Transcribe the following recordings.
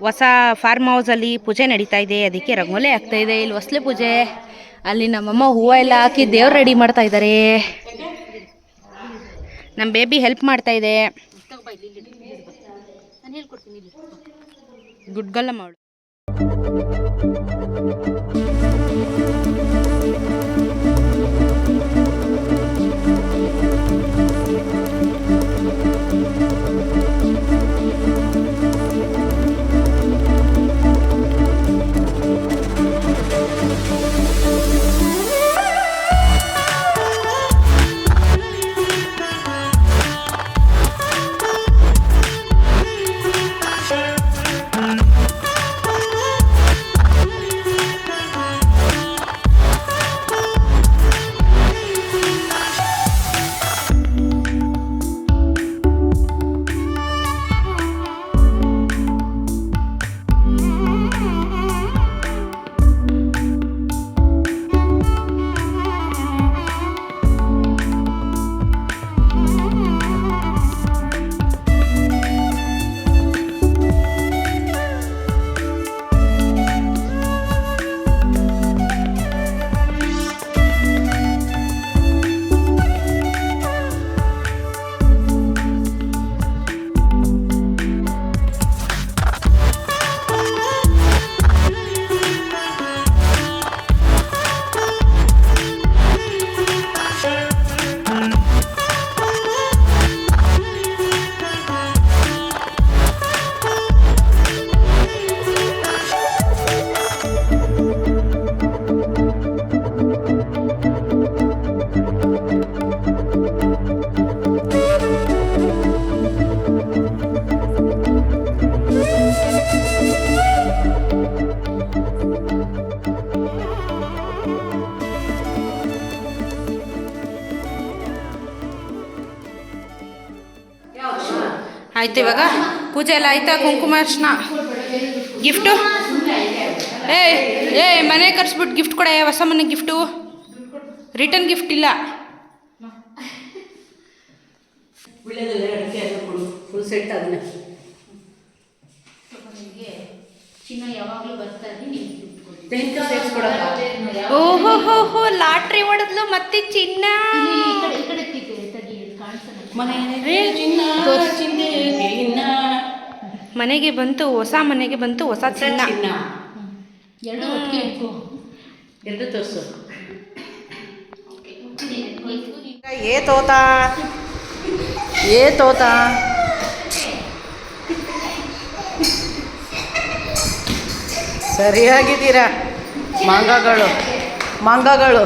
ಹೊಸ ಫಾರ್ಮ್ ಹೌಸಲ್ಲಿ ಪೂಜೆ ನಡೀತಾ ಇದೆ. ಅದಕ್ಕೆ ರಂಗೋಲಿ ಆಗ್ತಾ ಇದೆ. ಇಲ್ಲಿ ಹೊಸ್ಲೆ ಪೂಜೆ. ಅಲ್ಲಿ ನಮ್ಮಮ್ಮ ಹೂವು ಎಲ್ಲ ಹಾಕಿ ದೇವ್ರು ರೆಡಿ ಮಾಡ್ತಾ ಇದ್ದಾರೆ ನಮ್ಮ ಬೇಬಿ ಹೆಲ್ಪ್ ಮಾಡ್ತಾ ಇದೆ. ಗುಡ್ಗಲ್ಲ ಮಾಡು ಆಯ್ತು ಇವಾಗ ಪೂಜೆ ಎಲ್ಲ ಆಯ್ತಾ? ಕುಂಕುಮಾರ್ಶನ ಗಿಫ್ಟು ಏಯ್ ಏಯ್ ಮನೆ ಕರ್ಸ್ಬಿಟ್ಟು ಗಿಫ್ಟ್ ಕೊಡೆ ಹೊಸ ಮನೆ ಗಿಫ್ಟು ರಿಟರ್ನ್ ಗಿಫ್ಟ್ ಇಲ್ಲ. ಫುಲ್ ಸೆಟ್ ಅದನ್ನ ಚಿನ್ನ ಯಾವಾಗಲೂ ಬರ್ತಾ ಇದ್ದೀನಿ ತೆಂಗಿನ ಸೇರಿಸ್ಕೊಡಲ್ಲ ಓಹೋ ಹೋ ಹೋ ಲಾಟ್ರಿ ಹೊಡೆದ್ಲು ಮತ್ತೆ ಚಿನ್ನ. ಮನೆಗೆ ಬಂತು ಹೊಸ ಮನೆಗೆ ಬಂತು ಹೊಸ ಚಿನ್ನ. ಚಿನ್ನ. ಎರಡು ಎರಡು ತೋರಿಸು. ಏ ತೋತ ಏ ತೋತ. ಸರಿಯಾಗಿದ್ದೀರಾ? ಮಂಗಗಳು. ಮಾಂಗಗಳು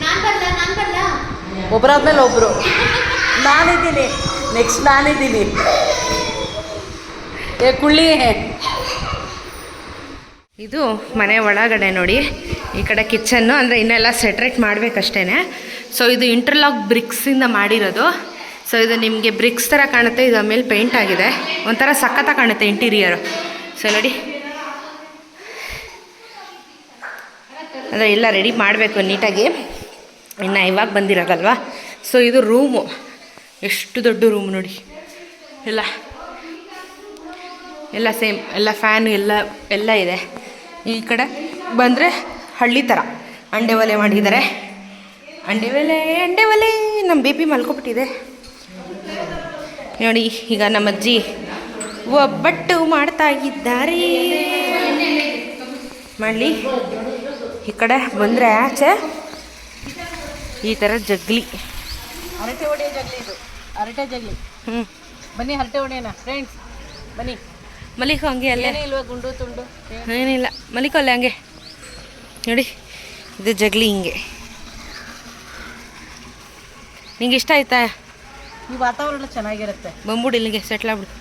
ನಾನು ಬರಲ್ಲ ನಾನು ಬರಲ್ಲ ಒಬ್ಬರಾದ್ಮೇಲೆ ಒಬ್ಬರು ನಾನಿದ್ದೀನಿ. ನೆಕ್ಸ್ಟ್ ನಾನಿದ್ದೀನಿ. ಏ, ಕುಳ್ಳಿ. ಇದು ಮನೆ ಒಳಗಡೆ ನೋಡಿ. ಈ ಕಡೆ ಕಿಚನ್ನು, ಅಂದರೆ ಇನ್ನೆಲ್ಲ ಸೆಟ್ರೇಟ್ ಮಾಡಬೇಕಷ್ಟೇ ಸೊ ಇದು ಇಂಟರ್ಲಾಕ್ ಬ್ರಿಕ್ಸಿಂದ ಮಾಡಿರೋದು. ಸೊ ಇದು ನಿಮಗೆ ಬ್ರಿಕ್ಸ್ ಥರ ಕಾಣುತ್ತೆ. ಇದು ಆಮೇಲೆ ಪೇಂಟ್ ಆಗಿದೆ. ಒಂಥರ ಸಖತ್ತ ಕಾಣುತ್ತೆ ಇಂಟೀರಿಯರು ಸೊ ನೋಡಿ. ಅಂದರೆ ಎಲ್ಲ ರೆಡಿ ಮಾಡಬೇಕು ನೀಟಾಗಿ. ಇನ್ನು ಇವಾಗ ಬಂದಿರೋದಲ್ವ? ಸೊ ಇದು ರೂಮು. ಎಷ್ಟು ದೊಡ್ಡ ರೂಮ್ ನೋಡಿ. ಎಲ್ಲ. ಎಲ್ಲ ಸೇಮ್. ಎಲ್ಲ ಫ್ಯಾನು, ಎಲ್ಲ ಎಲ್ಲ ಇದೆ. ಈ ಕಡೆ ಬಂದರೆ ಹಳ್ಳಿ ಥರ ಅಂಡೆ ಒಲೆ ಮಾಡಿದ್ದಾರೆ. ಅಂಡೆ ಒಲೆ ಅಂಡೆ ಒಲೆ. ನಮ್ಮ ಬೇಬಿ ಮಲ್ಕೊಬಿಟ್ಟಿದೆ. ನೋಡಿ, ಈಗ ನಮ್ಮ ಅಜ್ಜಿ ಒಬ್ಬಟ್ಟು ಮಾಡ್ತಾ ಇದ್ದಾರೆ. ಮಾಡಲಿ. ಈ ಕಡೆ ಬಂದರೆ ಆಚೆ ಈ ಥರ ಜಗ್ಲಿ. ಹರಟೆ ಹೊಡೆಯೋ ಜಗ್ಲಿ ಇದು. ಹರಟೆ ಜಗ್ಲಿ. ಹ್ಞೂ ಬನ್ನಿ ಹರಟೆ ಹೊಡೆಯೋಣ. ಫ್ರೆಂಡ್ಸ್ ಬನ್ನಿ. ಮಲಿಕೋ ಹಂಗೆ ಅಲ್ಲೇ. ಇಲ್ವಾ ಗುಂಡು ತುಂಡು. ಏನಿಲ್ಲ. ಮಲಿಕೋ ಅಲ್ಲೇ ಹಂಗೆ. ನೋಡಿ ಇದು ಜಗ್ಲಿ ಹಿಂಗೆ. ನಿಂಗೆ ಇಷ್ಟ ಆಯ್ತಾ? ಈ ವಾತಾವರಣ ಚೆನ್ನಾಗಿರುತ್ತೆ. ಬಂದ್ಬಿಡು ಇಲ್ಲಿಗೆ ಸೆಟ್ಲ್ ಆಗ್ಬಿಡು.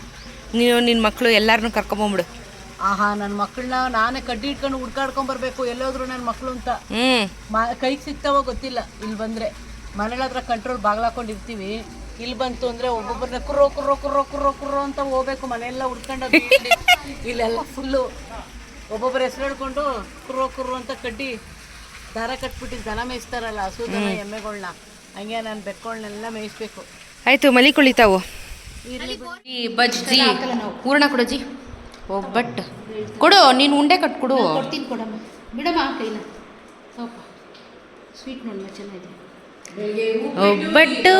ನೀನು ನಿನ್ನ ಮಕ್ಕಳು ಎಲ್ಲರನ್ನೂ ಕರ್ಕೊಂಬಂಬಿಡು ಆಹಾ ನನ್ನ ಮಕ್ಕಳನ್ನ ನಾನೇ ಕಡ್ಡಿ ಇಟ್ಕೊಂಡು ಹುಡ್ಕಾಡ್ಕೊಂಡ್ ಬರ್ಬೇಕು ಎಲ್ಲೋದ್ರು ನನ್ನ ಮಕ್ಕಳು ಅಂತ. ಕೈಗೆ ಸಿಗ್ತಾವೋ ಗೊತ್ತಿಲ್ಲ ಇಲ್ಲಿ ಬಂದ್ರೆ. ಮನೇಲಿ ಹತ್ರ ಕಂಟ್ರೋಲ್ ಬಾಗ್ಲಾಕೊಂಡಿರ್ತೀವಿ ಇಲ್ಲಿ ಬಂತು ಅಂದ್ರೆ ಒಬ್ಬೊಬ್ಬರನ್ನ ಕುರ್ರೋ ಕುರ್ರೋ ಕುರ್ರೋ ಕುರ್ರೋ ಕುರ್ರೋ ಅಂತ ಹೋಗ್ಬೇಕು ಮನೆಯೆಲ್ಲ ಹುಡ್ಕೊಂಡು ಅದು ಇಲ್ಲಿ. ಇಲ್ಲೆಲ್ಲ ಫುಲ್ಲು ಒಬ್ಬೊಬ್ಬರ ಹೆಸರು ಹೇಳ್ಕೊಂಡು ಕುರ್ರೋ ಕುರ್ರೋ ಅಂತ ಕಡ್ಡಿ ದಾರ ಕಟ್ಬಿಟ್ಟು ದನ ಮೇಯಿಸ್ತಾರಲ್ಲ ಹಸು ದನ ಎಮ್ಮೆಗಳ್ನ. ಹಂಗೆ ನಾನು ಬೆಕ್ಕಗಳನ್ನೆಲ್ಲ ಮೇಯಿಸ್ಬೇಕು. ಆಯ್ತು ಮಲಿಕೊಳಿತಾವು ಈ ಬಜ್ಜಿ ಹೂರ್ಣ ಕೊಡಜ್ಜಿ ಒಬ್ಬಟ್ಟು ಕೊಡು ನೀನು ಉಂಡೆ ಕಟ್ ಕೊಡು. ಕೊಡ್ತೀನಿ ಕೊಡಮ್ಮ. ಬಿಡಮ್ಮ ಕೈನ. ಸ್ವಲ್ಪ ಸ್ವೀಟ್ ನೋಡಮ್ಮ ಚೆನ್ನಾಗಿದೆ. ಒಬ್ಬಟ್ಟು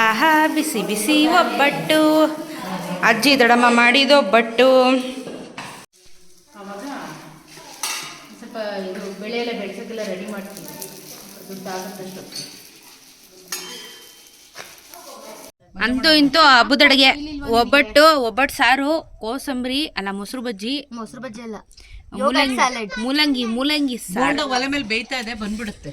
ಆಹಾ ಬಿಸಿ ಬಿಸಿ ಒಬ್ಬಟ್ಟು. ಅಜ್ಜಿ ದಡಮ್ಮ ಮಾಡಿದ ಒಬ್ಬಟ್ಟು ಸ್ವಲ್ಪ ಇದು ಬೆಳೆ ಎಲ್ಲ ಬೆಳ್ಸೋಕ್ಕೆಲ್ಲ ರೆಡಿ ಮಾಡ್ತೀನಿ. ದುಡ್ಡು ಆಗುತ್ತಷ್ಟು. ಅಂತೂ ಇಂತೂ ಹಬ್ಬದಡಿಗೆ ಒಬ್ಬಟ್ಟು ಒಬ್ಬಟ್ಟು ಸಾರು ಕೋಸಂಬರಿ ಅಲ್ಲ ಮೊಸರು ಬಜ್ಜಿ. ಮೊಸರು ಬಜ್ಜಿ ಅಲ್ಲ. ಮೂಲಂಗಿ ಮೂಲಂಗಿ ಮೂಲಂಗಿ ಸಾರು. ಒಲೆ ಮೇಲೆ ಬೇಯ್ತಾ ಇದೆ ಬಂದ್ಬಿಡುತ್ತೆ.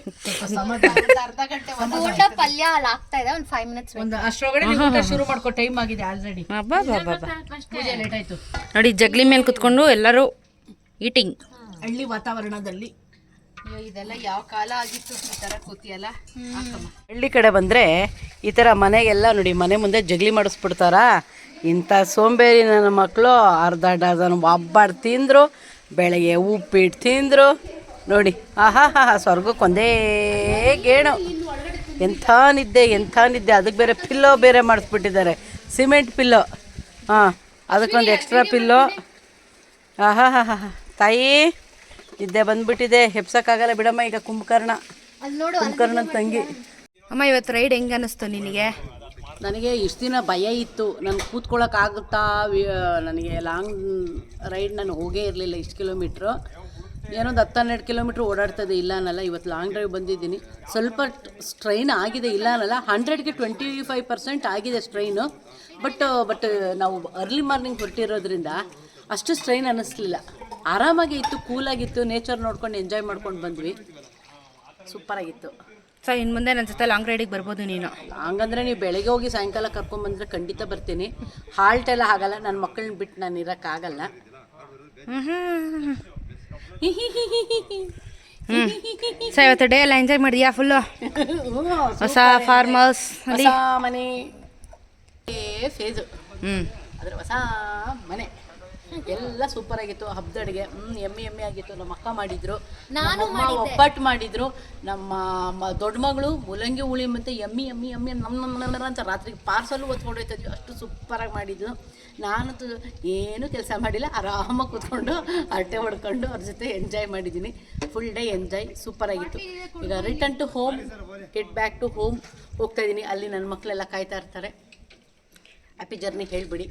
ಅರ್ಧ ಗಂಟೆ ಊಟ ಪಲ್ಯ ಅಲ್ಲಿ ಆಗ್ತಾ ಇದೆ ಒಂದು ಫೈವ್ ಮಿನಿಟ್ಸ್ ಒಂದು ಅಷ್ಟರೊಳಗಡೆ ನೀವು ಊಟ ಶುರು ಮಾಡ್ಕೋ ಟೈಮ್ ಆಗಿದೆ ಆಲ್ರೆಡಿ ಅಬ್ಬಬ್ಬಬ್ಬಬ್ಬ. ಪೂಜೆ ಲೇಟ್ ಆಯ್ತು. ನೋಡಿ ಜಗ್ಲಿ ಮೇಲೆ ಕುತ್ಕೊಂಡು ಎಲ್ಲರೂ ಈಟಿಂಗ್ ಹಳ್ಳಿ ವಾತಾವರಣದಲ್ಲಿ ಇದೆಲ್ಲ ಯಾವ ಕಾಲ ಆಗಿತ್ತು? ಈ ಥರ ಕೂತಿಯಲ್ಲ ಹಳ್ಳಿ ಕಡೆ ಬಂದರೆ ಈ ಥರ ಮನೆಗೆಲ್ಲ ನೋಡಿ ಮನೆ ಮುಂದೆ ಜಗ್ಲಿ ಮಾಡಿಸ್ಬಿಡ್ತಾರ? ಇಂಥ ಸೋಂಬೇರಿ ನನ್ನ ಮಕ್ಕಳು ಅರ್ಧ ಡಜನ್ ಒಬ್ಬಟ್ಟು ತಿಂದರು ಬೆಳಗ್ಗೆ ಉಪ್ಪಿಟ್ಟು ತಿಂದರು. ನೋಡಿ ಆಹಾ ಹಾ ಹಾ ಸ್ವರ್ಗಕ್ಕೊಂದೇ ಗೇಣು. ಎಂಥ ನಿದ್ದೆ ಎಂಥ ನಿದ್ದೆ. ಅದಕ್ಕೆ ಬೇರೆ ಪಿಲ್ಲೋ ಬೇರೆ ಮಾಡಿಸ್ಬಿಟ್ಟಿದ್ದಾರೆ. Cement pillow. ಹಾಂ ಅದಕ್ಕೊಂದು ಎಕ್ಸ್ಟ್ರಾ ಪಿಲ್ಲೋ. ಆಹಾ ಹಾ ಹಾ ಹಾ ತಾಯಿ ನಿದ್ದೆ ಬಂದ್ಬಿಟ್ಟಿದೆ. ಹೆಪ್ಸಕ್ಕಾಗಲ್ಲ ಬಿಡಮ್ಮ ಈಗ ಕುಂಭಕರ್ಣ. ಕುಂಭಕರ್ಣನ ತಂಗಿ. ಅಮ್ಮ ಇವತ್ತು ರೈಡ್ ಹೆಂಗೆ ಅನ್ನಿಸ್ತು ನಿನಗೆ? ನನಗೆ ಇಷ್ಟು ದಿನ ಭಯ ಇತ್ತು. ನನಗೆ ಕೂತ್ಕೊಳ್ಳೋಕ್ಕಾಗುತ್ತಾ ಆಗುತ್ತಾ ನನಗೆ ಲಾಂಗ್ ರೈಡ್ ನಾನು ಹೋಗೇ ಇರಲಿಲ್ಲ ಇಷ್ಟು ಕಿಲೋಮೀಟ್ರು. ಏನೊಂದು ಹತ್ತು ಹನ್ನೆರಡು ಕಿಲೋಮೀಟ್ರ್ ಓಡಾಡ್ತದೆ ಇಲ್ಲ ಅನ್ನಲ್ಲ. ಇವತ್ತು ಲಾಂಗ್ ಡ್ರೈವ್ ಬಂದಿದ್ದೀನಿ. ಸ್ವಲ್ಪ ಸ್ಟ್ರೈನ್ ಆಗಿದೆ ಇಲ್ಲ ಅನ್ನಲ್ಲ. ಹಂಡ್ರೆಡ್ಗೆ ಟ್ವೆಂಟಿ ಫೈವ್ ಪರ್ಸೆಂಟ್ ಆಗಿದೆ ಸ್ಟ್ರೈನು. ಬಟ್ ಬಟ್ ನಾವು ಅರ್ಲಿ ಮಾರ್ನಿಂಗ್ ಹೊರಟಿರೋದ್ರಿಂದ ಅಷ್ಟು ಸ್ಟ್ರೈನ್ ಅನ್ನಿಸ್ಲಿಲ್ಲ. ಆರಾಮಾಗಿ ಇತ್ತು ಕೂಲಾಗಿತ್ತು ನೇಚರ್ ನೋಡ್ಕೊಂಡು ಎಂಜಾಯ್ ಮಾಡ್ಕೊಂಡು ಬಂದ್ವಿ. ಸೂಪರಾಗಿತ್ತು ಸೊ ಇನ್ನು ಮುಂದೆ ನನ್ನ ಜೊತೆ ಲಾಂಗ್ ರೈಡಿಗೆ ಬರ್ಬೋದು ನೀನು. ಹಂಗಂದ್ರೆ ನೀವು ಬೆಳಗ್ಗೆ ಹೋಗಿ ಸಾಯಂಕಾಲ ಕರ್ಕೊಂಬಂದ್ರೆ ಖಂಡಿತ ಬರ್ತೀನಿ. ಹಾಲ್ಟ್ ಎಲ್ಲ ಆಗಲ್ಲ ನನ್ನ ಮಕ್ಕಳನ್ನ ಬಿಟ್ಟು ನಾನು ಇರೋಕ್ಕಾಗಲ್ಲ ಸೊ ಇವತ್ತು ಡೇ ಎಲ್ಲ ಎಂಜಾಯ್ ಮಾಡಿದ್ಯಾ ಫುಲ್ಲು ಹೊಸ ಫಾರ್ಮ್ ಹೌಸ್ ಅಲ್ಲಿ ಹೊಸ ಮನೆ. ಫೇಜು ಹ್ಞೂ ಅದ್ರ ಹೊಸ ಮನೆ. ಎಲ್ಲ ಸೂಪರ್ ಆಗಿತ್ತು ಹಬ್ಬದ ಅಡುಗೆ ಹ್ಮ್ ಎಮ್ಮೆ ಎಮ್ಮೆ ಆಗಿತ್ತು ನಮ್ಮ ಅಕ್ಕ ಮಾಡಿದ್ರು ನಾನು ಒಬ್ಬಟ್ಟು ಮಾಡಿದ್ರು ನಮ್ಮ ಮ- ದೊಡ್ಡ ಮಗಳು ಮುಲಂಗಿ ಹುಳಿ ಮತ್ತೆ ಎಮ್ಮಿ ಎಮ್ಮಿ ಎಮ್ಮಿ ನಮ್ಮ ನಮ್ಮ ಅಂತ ರಾತ್ರಿ ರಾತ್ರಿಗೆ ಪಾರ್ಸಲ್ ಹೊತ್ಕೊಂಡು ಹೋಯ್ತಿದ್ವಿ. ಅಷ್ಟು ಸೂಪರಾಗಿ ಮಾಡಿದ್ರು ನಾನಂತೂ ಏನೂ ಕೆಲಸ ಮಾಡಿಲ್ಲ ಆರಾಮಾಗಿ ಕೂತ್ಕೊಂಡು ಹರಟೆ ಹೊಡ್ಕೊಂಡು ಅವ್ರ ಜೊತೆ ಎಂಜಾಯ್ ಮಾಡಿದ್ದೀನಿ. ಫುಲ್ ಡೇ ಎಂಜಾಯ್ ಸೂಪರ್ ಆಗಿತ್ತು. ಈಗ return to home get back to home ಹೋಗ್ತಾ ಇದ್ದೀನಿ ಅಲ್ಲಿ ನನ್ನ ಮಕ್ಕಳೆಲ್ಲ ಕಾಯ್ತಾ ಇರ್ತಾರೆ. ಹ್ಯಾಪಿ ಜರ್ನಿ ಹೇಳಿಬಿಡಿ.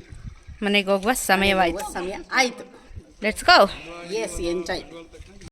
ಮನೆಗೆ ಹೋಗುವ ಸಮಯವಾಯಿತು. ಸಮಯ ಆಯಿತು. Let's go yes enjoy.